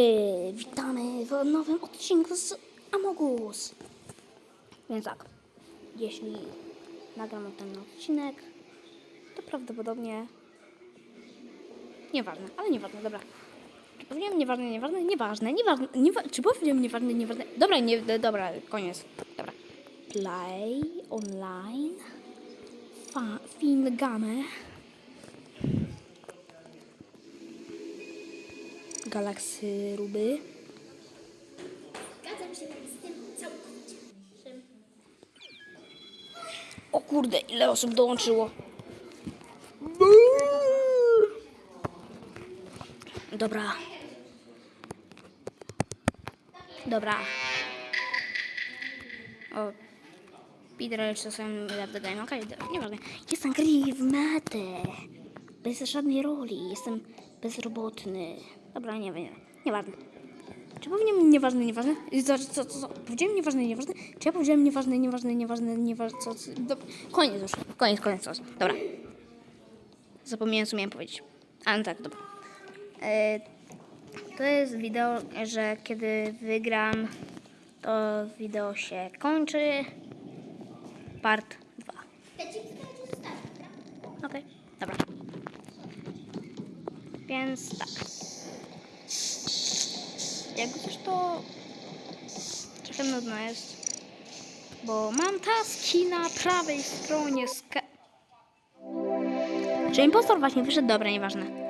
Yy, Witamy w nowym odcinku z Amogus. Więc tak, jeśli nagram ten odcinek, to prawdopodobnie nieważne, ale nieważne, dobra. Czy powiedziałem nieważne, nieważne, nieważne, nieważne, niewa czy powiedziałem nieważne, nieważne? Dobra, nie, dobra, koniec, dobra. Play online, fa, film Galaksy Ruby. Zgadzam się z tym całkowicie. O kurde, ile osób dołączyło. Dobra. Dobra. O. Peter czasem game. Okej, okay, nieważne. Jestem gry w metę. Bez żadnej roli. Jestem bezrobotny. Dobra, nie wiem. Nieważne. Czy powiedziałem nieważne, nieważne? Co, co, co, co? Powiedziałem nieważne, nieważne? Czy ja powiedziałem nieważne, nieważne, nieważne, nieważne, co? co? Do... Koniec już, koniec, koniec, koniec. Dobra. Zapomniałem, co miałem powiedzieć. A, no tak, dobra. E, to jest wideo, że kiedy wygram, to wideo się kończy. Part 2. Ja ci wskażę zostawić, dobra? Okej, dobra. Więc tak. Jak coś to trochę nudno jest. Bo mam taski na prawej stronie ska... Czy impostor właśnie wyszedł? Dobra, nieważne.